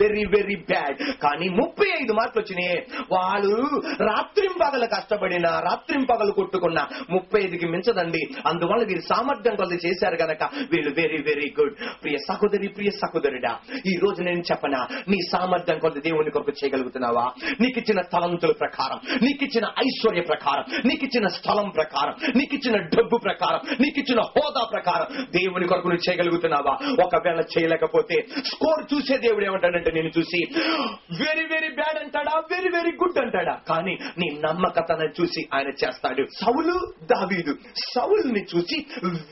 Very very bad కానీ ముప్పై ఐదు మార్కులు వచ్చినాయి వాళ్ళు రాత్రింపగలు కష్టపడిన రాత్రింపగలు కొట్టుకున్న ముప్పై ఐదుకి మించదండి. అందువల్ల వీరు సామర్థ్యం కొలది చేశారు గనక వీళ్ళు వెరీ వెరీ గుడ్ ప్రియ సహోదరి ప్రియ సహోదరుడా ఈ రోజు నేను చెప్పనా నీ సామర్థ్యం కొలది దేవుని కొరకు చేయగలుగుతున్నావా? నీకు ఇచ్చిన తలంతుల ప్రకారం నీకు ఇచ్చిన ఐశ్వర్య ప్రకారం నీకు ఇచ్చిన స్థలం ప్రకారం నీకు ఇచ్చిన డబ్బు ప్రకారం నీకు ఇచ్చిన హోదా ప్రకారం దేవుని కొరకు నువ్వు చేయగలుగుతున్నావా? ఒకవేళ చేయలేకపోతే స్కోర్ చూసే దేవుడు ఏమంటాడంటే నేను చూసి వెరీ వెరీ బ్యాడ్ అంటాడా? వెరీ వెరీ గుడ్ అంటాడా? కానీ నీ నమ్మకతను చూసి ఆయన చేస్తాడు. సౌలు దావీదు సౌలుని చూసి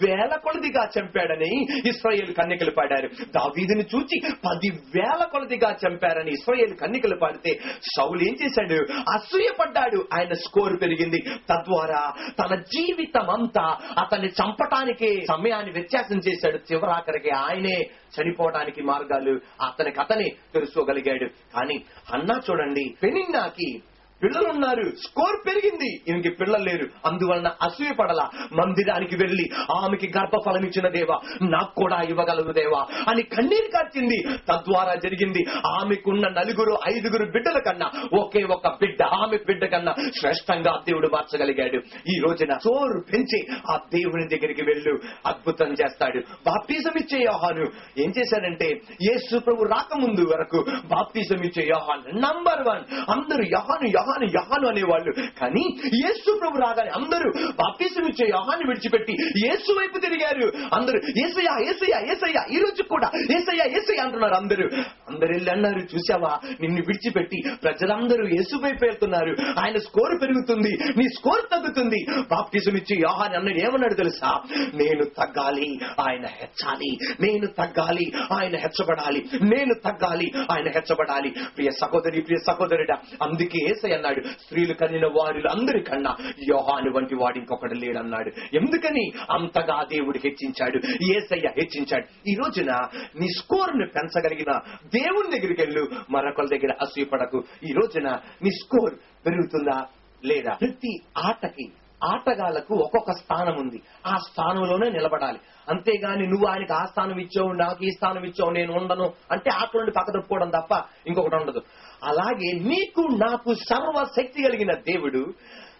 వేల కొలదిగా చంపాడని ఇస్రాయేల్ కన్నికలు పాడారు. దావీదుని చూసి పది వేల కొలదిగా చంపారని ఇస్రాయేల్ కన్నికలు పాడితే సౌలు ఏం చేశాడు? అసూయపడ్డాడు ఆయన స్కోర్ పెరిగింది. తద్వారా తన జీవితం అంతా అతన్ని చంపటానికి సమయాన్ని వ్యత్యాసం చేశాడు. చివరాఖరికి ఆయనే చనిపోవడానికి మార్గాలు. అతనికి అతని తెలుసుకోగలిగాడు. కానీ అన్నా చూడండి పెనిన్నాకి పిల్లలు ఉన్నారు స్కోర్ పెరిగింది. ఈమెకి పిల్లలు లేరు. అందువలన అసూయ పడల. మందిరానికి వెళ్ళి ఆమెకి గర్భఫలం ఇచ్చిన దేవా నాకు కూడా ఇవ్వగలదు దేవా అని కన్నీరు కార్చింది. తద్వారా జరిగింది ఆమెకున్న నలుగురు ఐదుగురు బిడ్డల కన్నా ఒకే ఒక బిడ్డ ఆమె బిడ్డ కన్నా శ్రేష్టంగా దేవుడు మార్చగలిగాడు. ఈ రోజున సోరు పెంచి ఆ దేవుని దగ్గరికి వెళ్ళు. అద్భుతం చేస్తాడు. బాప్తిజం ఇచ్చే యోహాను ఏం చేశాడంటే యేసు ప్రభు రాకముందు వరకు బాప్తిజం ఇచ్చే యోహాన్ నంబర్ వన్. అందరూ యోహాను యహాను యహాను అనేవాళ్ళు. కానీ యేసు ప్రభు రాగానే అందరూ బాప్తీసం ఇచ్చే యహాన్ని విడిచిపెట్టి యేసు వైపు తిరిగారు. అందరూ ఏసయ్యా ఏసయ్యా ఏసయ్యా ఈ రోజు కూడా ఏసయ్యా ఏసయ్యా అంటున్నారు అందరూ. అందరు వెళ్ళి అన్నారు చూసావా నిన్ను విడిచిపెట్టి ప్రజలందరూ యేసు వైపు వెళ్తున్నారు. ఆయన స్కోర్ పెరుగుతుంది నీ స్కోర్ తగ్గుతుంది. బాప్తీసం ఇచ్చి యోహాని అన్నాడు. ఏమన్నాడు తెలుసా? నేను తగ్గాలి ఆయన హెచ్చాలి. నేను తగ్గాలి ఆయన హెచ్చబడాలి. నేను తగ్గాలి ఆయన హెచ్చబడాలి. ప్రియ సహోదరి ప్రియ సహోదరుడా అందుకే ఏసయ్య అన్నాడు. స్త్రీలు కనిన వారిలో అందరికన్నా యోహాను వంటి వాడు ఇంకొకడు లేడన్నాడు. ఎందుకని? అంతగా దేవుడు హెచ్చించాడు. ఏసయ్య హెచ్చించాడు. ఈ రోజున నీ స్కోర్ను పెంచగలిగిన దేవుని దగ్గరికి వెళ్ళు. మరొకరి దగ్గర అసూయపడకు. ఈ రోజున నీ స్కోర్ పెరుగుతుందా? లేదా? ప్రతి ఆటకి ఆటగాళ్ళకు ఒక్కొక్క స్థానం ఉంది. ఆ స్థానంలోనే నిలబడాలి. అంతేగాని నువ్వు ఆయనకి ఆ స్థానం ఇచ్చావు నాకు ఈ స్థానం ఇచ్చావు నేను ఉండను అంటే ఆట నుండి పక్క తప్పుకోవడం తప్ప ఇంకొకటి ఉండదు. అలాగే నీకు నాకు సర్వశక్తి కలిగిన దేవుడు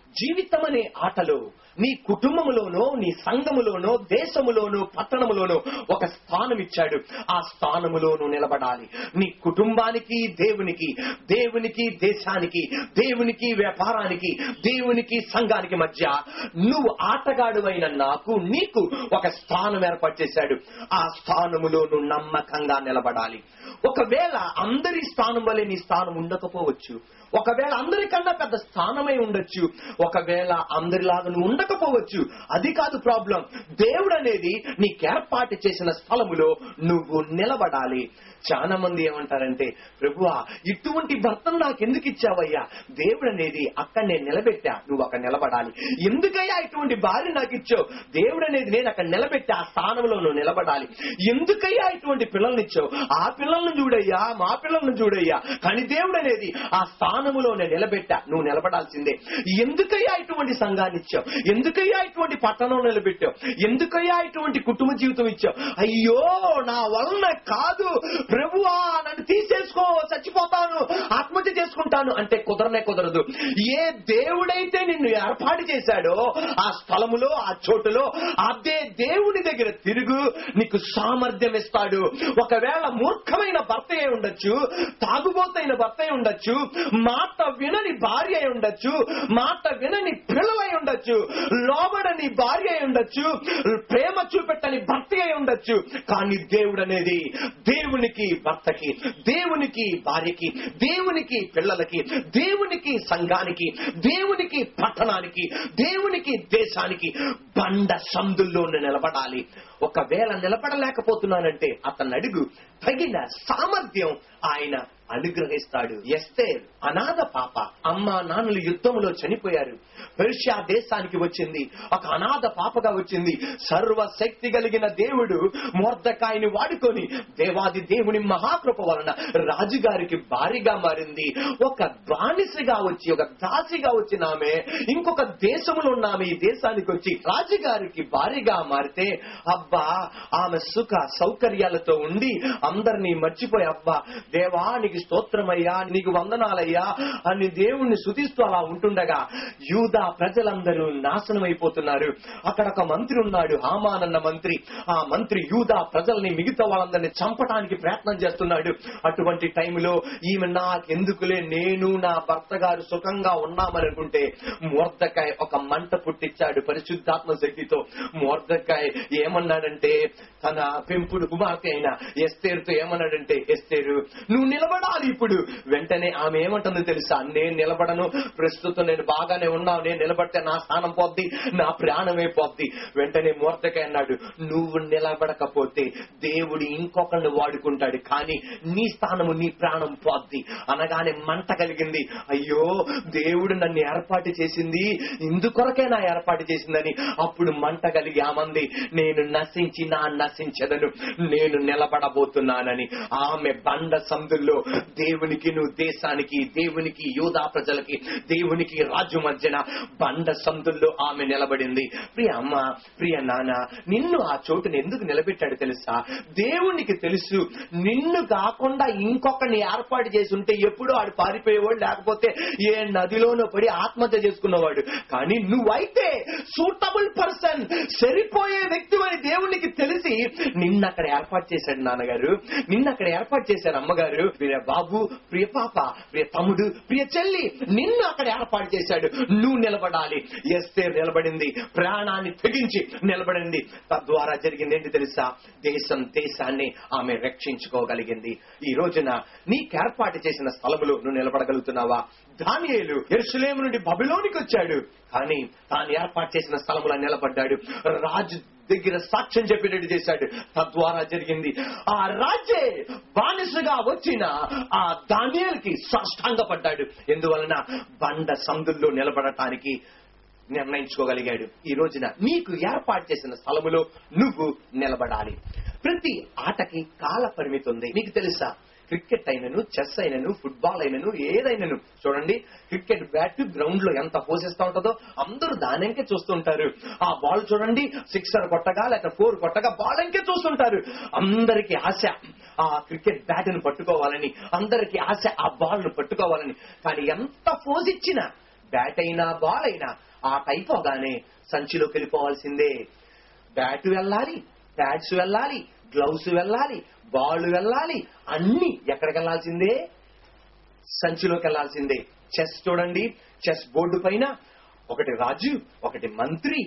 జీవితం అనే ఆటలో నీ కుటుంబములోనో నీ సంఘములోనో దేశములోనో పట్టణములోనో ఒక స్థానం ఇచ్చాడు ఆ స్థానములోనూ నిలబడాలి. నీ కుటుంబానికి దేవునికి దేవునికి దేశానికి దేవునికి వ్యాపారానికి దేవునికి సంఘానికి మధ్య నువ్వు ఆటగాడువైన నాకు నీకు ఒక స్థానం ఏర్పాటు చేశాడు. ఆ స్థానములోను నమ్మకంగా నిలబడాలి. ఒకవేళ అందరి స్థానం వలె నీ స్థానం ఉండకపోవచ్చు. ఒకవేళ అందరికన్నా పెద్ద స్థానమై ఉండొచ్చు ఒకవేళ అందరిలాగా నువ్వు ఉండకపోవచ్చు అది కాదు ప్రాబ్లం. దేవుడు అనేది నీకేర్పాటు చేసిన స్థలములో నువ్వు నిలబడాలి. చాలా మంది ఏమంటారంటే ప్రభువా ఇటువంటి భర్తను నాకు ఎందుకు ఇచ్చావయ్యా? దేవుడు అనేది అక్కడ నేను నిలబెట్టా నువ్వు అక్కడ నిలబడాలి. ఎందుకయ్యా ఇటువంటి భార్య నాకు ఇచ్చావు? దేవుడు అనేది నేను అక్కడ నిలబెట్టా ఆ స్థానంలో నువ్వు నిలబడాలి. ఎందుకయ్యా ఇటువంటి పిల్లల్ని ఇచ్చావు? ఆ పిల్లల్ని చూడయ్యా మా పిల్లల్ని చూడయ్యా. కానీ దేవుడు అనేది ఆ స్థానములో నేను నిలబెట్టా. నువ్వు నిలబడాల్సిందే. ఎందుకయ్యా ఇటువంటి సంఘాన్ని ఇచ్చావు? ఎందుకయ్యా ఇటువంటి పట్టణం నిలబెట్టావు? ఎందుకయ్యా ఇటువంటి కుటుంబ జీవితం ఇచ్చావు? అయ్యో నా వలన కాదు. ప్రభువా నన్ను తీసేసుకో చచ్చిపోతాను ఆత్మహత్య చేసుకుంటాను అంటే కుదరనే కుదరదు. ఏ దేవుడైతే నిన్ను ఏర్పాటు చేశాడో ఆ స్థలములో ఆ చోటులో అదే దేవుని దగ్గర తిరుగు నీకు సామర్థ్యం ఇస్తాడు. ఒకవేళ మూర్ఖమైన భర్త అయి ఉండొచ్చు తాగుబోతైన భర్త అయి ఉండొచ్చు మాట వినని భార్య అయి ఉండొచ్చు మాట వినని పిల్లలై ఉండొచ్చు లోబడని భార్య అయి ఉండొచ్చు ప్రేమ చూపెట్టని భర్త అయి ఉండొచ్చు కానీ దేవుడు అనేది దేవునికి భర్తకి దేవునికి భార్యకి దేవునికి పిల్లలకి దేవునికి సంఘానికి దేవునికి పట్టణానికి దేవునికి దేశానికి బండ సందుల్లో నిలబడాలి. ఒకవేళ నిలబడలేకపోతున్నానంటే అతను అడుగు తగిన సామర్థ్యం ఆయన అనుగ్రహిస్తాడు. ఎస్తేర్ అనాథ పాప. అమ్మ నాన్నలు యుద్ధంలో చనిపోయారు. పెర్షియా దేశానికి వచ్చింది. ఒక అనాథ పాపగా వచ్చింది. సర్వశక్తి కలిగిన దేవుడు మోర్దకాయని వాడుకొని దేవాది దేవుని మహాకృప వలన రాజుగారికి భారీగా మారింది. ఒక బానిసగా వచ్చి ఒక దాసిగా వచ్చిన ఆమె ఇంకొక దేశంలో ఉన్న ఆమె ఈ దేశానికి వచ్చి రాజుగారికి భారీగా మారితే అబ్బా ఆమె సుఖ సౌకర్యాలతో ఉండి అందరినీ మర్చిపోయి అబ్బా దేవానికి నీకు స్తోత్రమయ్యా నీకు వందనాలయ్యా. అని దేవుణ్ణి శుతిస్తూ అలా ఉంటుండగా యూదా ప్రజలందరూ నాశనం అయిపోతున్నారు అక్కడ ఒక మంత్రి ఉన్నాడు హామాన్ అన్న మంత్రి. ఆ మంత్రి యూదా ప్రజల్ని మిగతా వాళ్ళందరినీ చంపడానికి ప్రయత్నం చేస్తున్నాడు. అటువంటి టైంలో ఈమె నాకెందుకులే నేను నా భర్త గారు సుఖంగా ఉన్నామనుకుంటే అనుకుంటే ఒక మంట పుట్టించాడు పరిశుద్ధాత్మ శక్తితో. మోర్దకాయ్ ఏమన్నాడంటే తన పెంపుడు కుమార్తె అయిన ఎస్తేరుతో ఏమన్నాడంటే ఎస్తేరు నువ్వు నిలబడాలి ఇప్పుడు. వెంటనే ఆమె ఏమంటుందో తెలుసా? నేను నిలబడను. ప్రస్తుతం నేను బాగానే ఉన్నావు నేను నిలబడితే నా స్థానం పోద్ది. నా ప్రాణమే పోద్ది. వెంటనే మూర్తకై అన్నాడు. నువ్వు నిలబడకపోతే దేవుడు ఇంకొకరిని వాడుకుంటాడు. కానీ నీ స్థానము నీ ప్రాణం పోద్ది. అనగానే మంట కలిగింది. అయ్యో దేవుడు నన్ను ఏర్పాటు చేసింది. ఇందుకొరకే నా ఏర్పాటు చేసిందని. అప్పుడు మంట కలిగి ఆమంది నేను నశించి నా నశించదను. నేను నిలబడబోతున్నానని. ఆమె బండ సందుల్లో దేవునికి నువ్వు దేశానికి దేవునికి యోధా ప్రజలకి దేవునికి రాజు మధ్యన బండ సందుల్లో ఆమె నిలబడింది. ప్రియ అమ్మ ప్రియ నాన్న నిన్ను ఆ చోటుని ఎందుకు నిలబెట్టాడు తెలుసా? దేవునికి తెలుసు నిన్ను కాకుండా ఇంకొకరిని ఏర్పాటు చేసి ఉంటే ఎప్పుడో ఆడు పారిపోయేవాడు లేకపోతే ఏ నదిలోనో పడి ఆత్మహత్య చేసుకున్నవాడు. కానీ నువ్వైతే సూటబుల్ పర్సన్ సరిపోయే వ్యక్తి అని దేవునికి తెలిసి నిన్న అక్కడ ఏర్పాటు చేశాడు నాన్నగారు నిన్న అక్కడ ఏర్పాటు చేశారు అమ్మగారు. బాబు ప్రియ పాప ప్రియ తమ్ముడు ప్రియ చెల్లి నిన్ను అక్కడ ఏర్పాటు చేశాడు. నువ్వు నిలబడాలి. ఎస్తే నిలబడింది. ప్రాణాన్ని తెగించి నిలబడింది. తద్వారా జరిగింది ఏంటి తెలుసా? దేశం దేశాన్ని ఆమె రక్షించుకోగలిగింది. ఈ రోజున నీకు ఏర్పాటు చేసిన స్థలములో నువ్వు నిలబడగలుగుతున్నావా? దానియేలు ఎరుసలేము నుండి బబిలోనికి వచ్చాడు. కానీ తాను ఏర్పాటు చేసిన స్థలములో నిలబడ్డాడు. రాజు దగ్గర సాక్ష్యం చెప్పేటట్టు చేశాడు. తద్వారా జరిగింది. ఆ రాజే బానిసగా వచ్చిన ఆ దానియల్కి సాష్టాంగపడ్డాడు. ఎందువలన బండ సందుల్లో నిలబడటానికి నిర్ణయించుకోగలిగాడు. ఈ రోజున నీకు ఏర్పాటు చేసిన స్థలములో నువ్వు నిలబడాలి. ప్రతి ఆటకి కాల పరిమితి ఉంది. నీకు తెలుసా? క్రికెట్ అయినను చెస్ అయినను ఫుట్బాల్ అయినను ఏదైనను. చూడండి క్రికెట్ బ్యాట్ గ్రౌండ్లో ఎంత పోషిస్తా ఉంటుందో అందరూ దానికే చూస్తుంటారు. ఆ బాల్ చూడండి సిక్సర్ కొట్టగా లేక ఫోర్ కొట్టగా బాల్ అంకే చూస్తుంటారు. అందరికి ఆశ ఆ క్రికెట్ బ్యాట్ను పట్టుకోవాలని అందరికి ఆశ ఆ బాల్ను పట్టుకోవాలని. కానీ ఎంత ఫోజ్ ఇచ్చినా బ్యాట్ అయినా బాల్ అయినా ఆ అయిపోగానే సంచిలోకి వెళ్ళిపోవాల్సిందే. బ్యాట్ వెళ్ళాలి ప్యాడ్స్ వెళ్ళాలి గ్లౌస్ వెళ్ళాలి బాల్ వెళ్ళాలి అన్ని ఎక్కడికి వెళ్ళాల్సిందే సంచిలోకి వెళ్ళాల్సిందే చెస్ చూడండి చెస్ బోర్డు పైన ఒకటి రాజు ఒకటి మంత్రి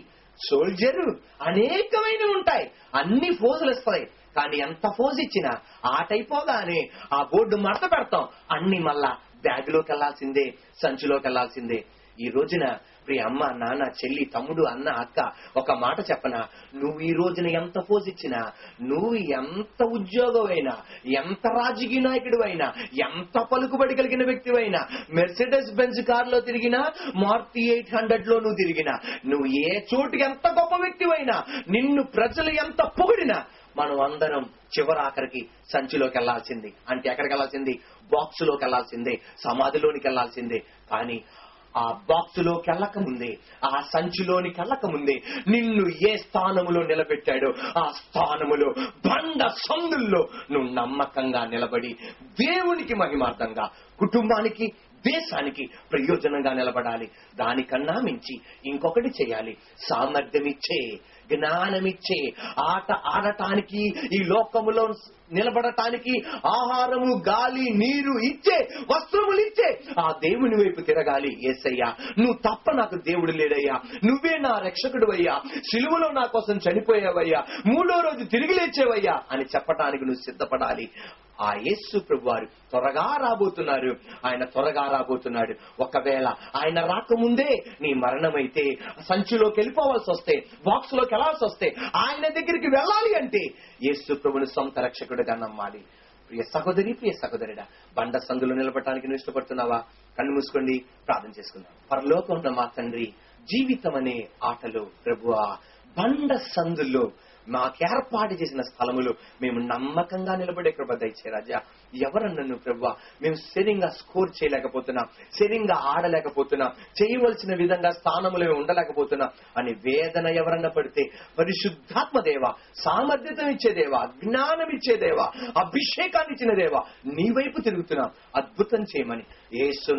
సోల్జరు అనేకమైన ఉంటాయి. అన్ని ఫోజులు ఇస్తాయి. కానీ ఎంత ఫోజ్ ఇచ్చినా ఆట అయిపోగానే ఆ బోర్డు మడత పెడతాం. అన్ని మళ్ళా బ్యాగ్లోకి వెళ్ళాల్సిందే సంచిలోకి వెళ్ళాల్సిందే ఈ రోజున ప్రియ అమ్మ నాన్న చెల్లి తమ్ముడు అన్న అక్క ఒక మాట చెప్పనా? నువ్వు ఈ రోజున ఎంత ఫోజ్ ఇచ్చినా నువ్వు ఎంత ఉద్యోగమైనా ఎంత రాజకీయ నాయకుడు అయినా ఎంత పలుకుబడి కలిగిన వ్యక్తివైనా మెర్సిడెస్ బెంజ్ కార్లో తిరిగినా మార్తి ఎయిట్ హండ్రెడ్లో నువ్వు తిరిగినా నువ్వు ఏ చోటు ఎంత గొప్ప వ్యక్తివైనా నిన్ను ప్రజలు ఎంత పొగిడినా మనం అందరం చివరాఖరికి సంచిలోకి వెళ్ళాల్సింది అంటే ఎక్కడికి వెళ్ళాల్సింది బాక్స్లోకి వెళ్ళాల్సిందే సమాధిలోనికి వెళ్ళాల్సిందే కానీ ఆ బాక్సులో లోకి వెళ్ళక ముందే ఆ సంచిలోని వెళ్ళక ముందే నిన్ను ఏ స్థానములో నిలబెట్టాడో ఆ స్థానములో బండ సందుల్లో నువ్వు నమ్మకంగా నిలబడి దేవునికి మహిమార్థంగా కుటుంబానికి దేశానికి ప్రయోజనంగా నిలబడాలి. దానికన్నా మించి ఇంకొకటి చేయాలి. సామర్థ్యం ఇచ్చే జ్ఞానమిచ్చే ఆట ఆడటానికి ఈ లోకములో నిలబడటానికి ఆహారము గాలి నీరు ఇచ్చే వస్త్రములు ఇచ్చే ఆ దేవుని వైపు తిరగాలి. ఏసయ్యా నువ్వు తప్ప నాకు దేవుడు లేడయ్యా. నువ్వే నా రక్షకుడు అయ్యా సిలువలో నా కోసం చనిపోయావయ్యా. మూడో రోజు తిరిగి లేచేవయ్యా అని చెప్పటానికి నువ్వు సిద్ధపడాలి. ఆ యేసు ప్రభు వారు త్వరగా రాబోతున్నారు. ఆయన త్వరగా రాబోతున్నాడు. ఒకవేళ ఆయన రాకముందే నీ మరణమైతే సంచిలోకి వెళ్ళిపోవాల్సి వస్తే బాక్స్లోకి వెళ్ళాల్సి వస్తే ఆయన దగ్గరికి వెళ్ళాలి అంటే యేసు ప్రభుని సొంత రక్షకుడిగా నమ్మాలి. ప్రియ సహోదరి ప్రియ సహోదరుడా బండ సందులో నిలబడటానికి నువ్వు ఇష్టపడుతున్నావా? కళ్ళు మూసుకోండి ప్రార్థన చేసుకుందాం. పరలోకం ఉన్న మా తండ్రి జీవితం అనే ఆటలో ప్రభువా బండ సందుల్లో మాకు ఏర్పాటు చేసిన స్థలములు మేము నమ్మకంగా నిలబడే కృప దయచే రాజా. ఎవరన్నను ప్రభు మేము సరిగా స్కోర్ చేయలేకపోతున్నాం సరిగా ఆడలేకపోతున్నాం చేయవలసిన విధంగా స్థానములో మేము ఉండలేకపోతున్నాం అని వేదన ఎవరన్నా పడితే పరిశుద్ధాత్మ దేవ సామర్థ్యతం ఇచ్చే దేవా జ్ఞానం ఇచ్చే దేవా అభిషేకాన్ని ఇచ్చిన దేవా నీ వైపు తిరుగుతున్నాం. అద్భుతం చేయమని. యేసు